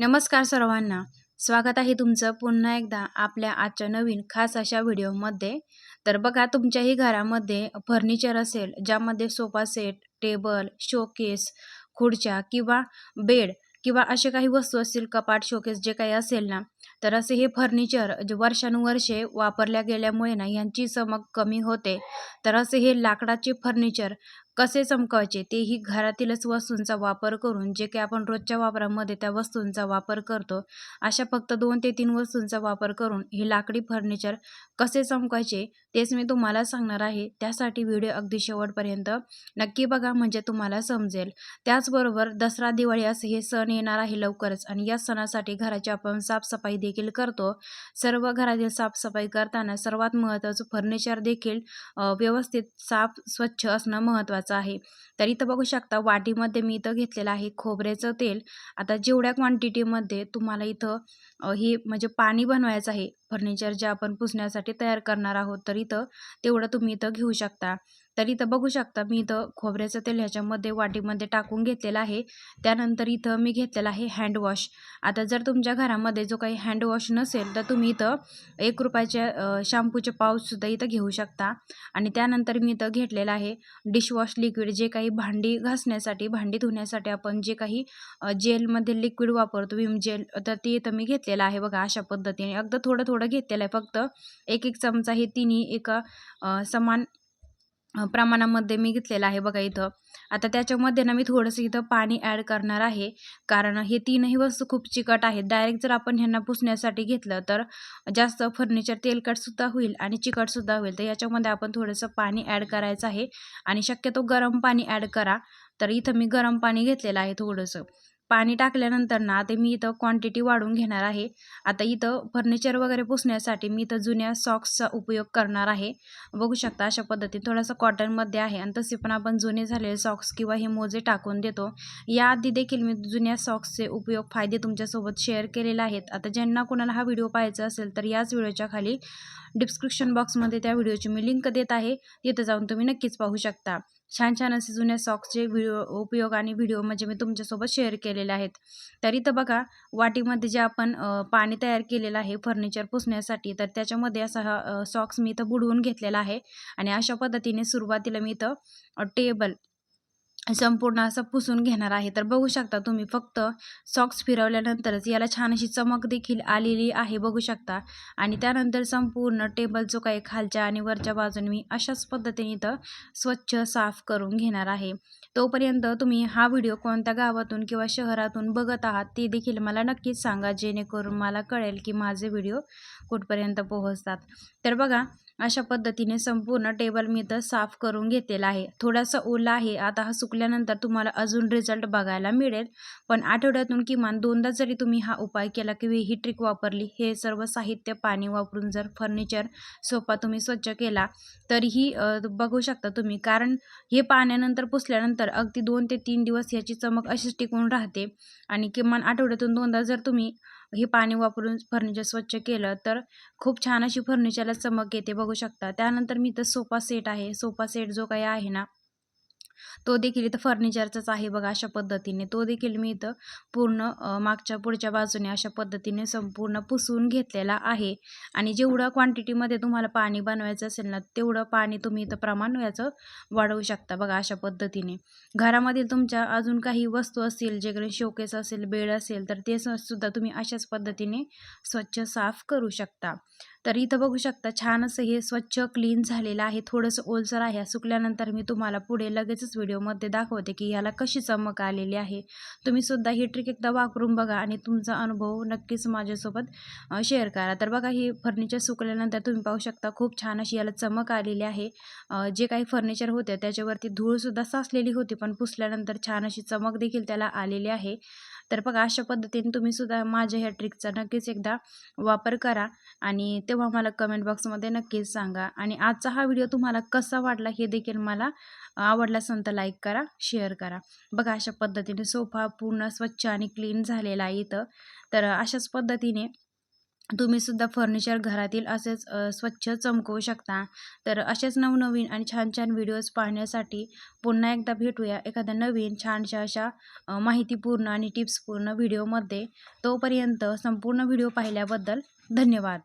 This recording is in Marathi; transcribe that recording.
नमस्कार सर्वांना. स्वागत आहे तुमचं पुन्हा एकदा आपल्या आजच्या नवीन खास अशा व्हिडिओमध्ये. तर बघा तुमच्याही घरामध्ये फर्निचर असेल ज्यामध्ये सोफा सेट टेबल शोकेस खुर्च्या किंवा बेड किंवा असे काही वस्तू असतील कपाट शोकेस जे काही असेल ना तर असे हे फर्निचर जे वर्षानुवर्षे वापरल्या गेल्यामुळे ना यांची चमक कमी होते. तर असे हे लाकडाचे फर्निचर कसे चमकायचे तेही घरातीलच वस्तूंचा वापर करून जे काही आपण रोजच्या वापरामध्ये त्या वस्तूंचा वापर करतो अशा फक्त दोन ते तीन वस्तूंचा वापर करून हे लाकडी फर्निचर कसे चमकायचे तेच मी तुम्हाला सांगणार आहे. त्यासाठी व्हिडिओ अगदी शेवटपर्यंत नक्की बघा म्हणजे तुम्हाला समजेल. त्याचबरोबर दसरा दिवाळी असं हे सण येणार आहे लवकरच आणि या सणासाठी घराची आपण साफसफाई देखील करतो. सर्व घरातील साफसफाई करताना सर्वात महत्त्वाचं फर्निचर देखील व्यवस्थित साफ स्वच्छ असणं महत्त्वाचं आहे. तर इथं बघू शकता वाटीमध्ये मी इथं घेतलेलं आहे खोबऱ्याचं तेल. आता जेवढ्या क्वांटिटीमध्ये तुम्हाला इथं हे म्हणजे पाणी बनवायचं आहे फर्निचर जे आपण पुसण्यासाठी तयार करणार आहोत तर इथं तेवढं तुम्ही इथं घेऊ शकता. तर इथं बघू शकता मी इथं खोबऱ्याचं तेल ह्याच्यामध्ये वाटीमध्ये टाकून घेतलेलं आहे. त्यानंतर इथं मी घेतलेलं आहे हँडवॉश आता जर तुमच्या घरामध्ये जो काही हँडवॉश नसेल तर तुम्ही इथं एक रुपयाच्या शॅम्पूचे पावसुद्धा इथं घेऊ शकता. आणि त्यानंतर मी इथं घेतलेलं आहे डिशवॉश लिक्विड जे काही भांडी घासण्यासाठी भांडी धुण्यासाठी आपण जे काही जेलमध्ये लिक्विड वापरतो विम जेल तर ते इथं मी घेतलेलं आहे बघा अशा पद्धतीने. अगदी थोडं थोडं घेतलेलं आहे. फक्त एक एक चमचा हे तिन्ही एका समान प्रमाणामध्ये मी घेतलेलं आहे बघा इथं. आता त्याच्यामध्ये ना मी थोडंसं इथं पाणी ॲड करणार आहे. कारण हे तीनही वस्तू खूप चिकट आहेत. डायरेक्ट जर आपण ह्यांना पुसण्यासाठी घेतलं तर जास्त फर्निचर तेलकटसुद्धा होईल आणि चिकटसुद्धा होईल. तर याच्यामध्ये आपण थोडंसं पाणी ॲड करायचं आहे आणि शक्यतो गरम पाणी ॲड करा. तर इथं मी गरम पाणी घेतलेलं आहे थोडंसं. पाणी टाकल्यानंतर ना आता मी इथं क्वांटिटी वाढून घेणार आहे. आता इथं फर्निचर वगैरे पुसण्यासाठी मी इथं जुन्या सॉक्सचा उपयोग करणार आहे. बघू शकता अशा पद्धतीने थोडंसं कॉटनमध्ये आहे आणि तसे पण आपण जुने झालेले सॉक्स किंवा हे मोजे टाकून देतो. याआधी देखील मी जुन्या सॉक्सचे उपयोग फायदे तुमच्यासोबत शेअर केलेले आहेत. आता ज्यांना कोणाला हा व्हिडिओ पाहायचा असेल तर याच व्हिडिओच्या खाली डिस्क्रिप्शन बॉक्समध्ये त्या व्हिडिओची मी लिंक देत आहे. तिथं जाऊन तुम्ही नक्कीच पाहू शकता. छान छान असे जुन्या सॉक्सचे व्हिडिओ उपयोग आणि व्हिडिओ म्हणजे मी तुमच्यासोबत शेअर केलेले आहेत. तर इथं बघा वाटीमध्ये जे आपण पाणी तयार केलेलं आहे फर्निचर पुसण्यासाठी तर त्याच्यामध्ये असा हा सॉक्स मी इथं बुडवून घेतलेला आहे. आणि अशा पद्धतीने सुरुवातीला मी इथं टेबल संपूर्ण असं पुसून घेणार आहे. तर बघू शकता तुम्ही फक्त सॉक्स फिरवल्यानंतरच याला छान अशी चमक देखील आलेली आहे बघू शकता. आणि त्यानंतर संपूर्ण टेबल जो काही खालच्या आणि वरच्या बाजूने मी अशाच पद्धतीने इथं स्वच्छ साफ करून घेणार आहे. तोपर्यंत तुम्ही हा व्हिडिओ कोणत्या गावातून किंवा शहरातून बघत आहात ते देखील मला नक्कीच सांगा जेणेकरून मला कळेल की माझे व्हिडिओ कुठपर्यंत पोहोचतात. तर बघा अशा पद्धतीने संपूर्ण टेबल मी तर साफ करून घेतलेला आहे. थोडासा ओला आहे. आता हा सुकल्यानंतर तुम्हाला अजून रिझल्ट बघायला मिळेल. पण आठवड्यातून किमान दोनदा जरी तुम्ही हा उपाय केला किंवा ही ट्रिक वापरली हे सर्व साहित्य पाणी वापरून जर फर्निचर सोफा तुम्ही स्वच्छ केला तरीही बघू शकता तुम्ही. कारण हे पाण्यानंतर पुसल्यानंतर अगदी दोन ते तीन दिवस याची चमक अशीच टिकून राहते. आणि किमान आठवड्यातून दोनदा जर तुम्ही हे पाणी वापरून फर्निचर स्वच्छ केलं तर खूप छान अशी फर्निचरला चमक येते बघू शकता. त्यानंतर मी इथं सोफा सेट आहे. सोफा सेट जो काही आहे ना तो देखील इथं फर्निचरचाच आहे बघा अशा पद्धतीने. तो देखील मी इथं पूर्ण मागच्या पुढच्या बाजूने अशा पद्धतीने संपूर्ण पुसून घेतलेला आहे. आणि जेवढं क्वांटिटीमध्ये तुम्हाला पाणी बनवायचं असेल ना तेवढं पाणी तुम्ही इथं प्रमाण याचं वाढवू शकता बघा अशा पद्धतीने. घरामधील तुमच्या अजून काही वस्तू असतील जे शोकेस असेल बेड असेल तर ते सुद्धा तुम्ही अशाच पद्धतीने स्वच्छ साफ करू शकता. तर इथं बघू शकता छान असं हे स्वच्छ क्लीन झालेलं आहे. थोडंसं ओलसर आहे. सुकल्यानंतर मी तुम्हाला पुढे लगेचच व्हिडिओमध्ये दाखवते की ह्याला कशी चमक आलेली आहे. तुम्हीसुद्धा ही ट्रिक एकदा वापरून बघा आणि तुमचा अनुभव नक्कीच माझ्यासोबत शेअर करा. तर बघा ही फर्निचर सुकल्यानंतर तुम्ही पाहू शकता खूप छान अशी याला चमक आलेली आहे. जे काही फर्निचर होते त्याच्यावरती धूळसुद्धा साचलेली होती पण पुसल्यानंतर छान अशी चमक देखील त्याला आलेली आहे. तर बघा अशा पद्धतीने तुम्ही सुद्धा माझ्या ह्या ट्रिकचा नक्कीच एकदा वापर करा आणि तेव्हा मला कमेंट बॉक्समध्ये नक्कीच सांगा. आणि आजचा हा व्हिडिओ तुम्हाला कसा वाटला हे देखील मला आवडला संत लाईक करा शेअर करा. बघा अशा पद्धतीने सोफा पूर्ण स्वच्छ आणि क्लीन झालेला आहे इथं. तर अशाच पद्धतीने तुम्ही सुद्धा फर्निचर घरातील असेच स्वच्छ चमकवू शकता. तर असेच नवनवीन आणि छान छान व्हिडिओज पाहण्यासाठी पुन्हा एकदा भेटूया एखाद्या नवीन छानशा अशा माहितीपूर्ण आणि टिप्सपूर्ण व्हिडिओमध्ये तोपर्यंत संपूर्ण व्हिडिओ पाहिल्याबद्दल धन्यवाद.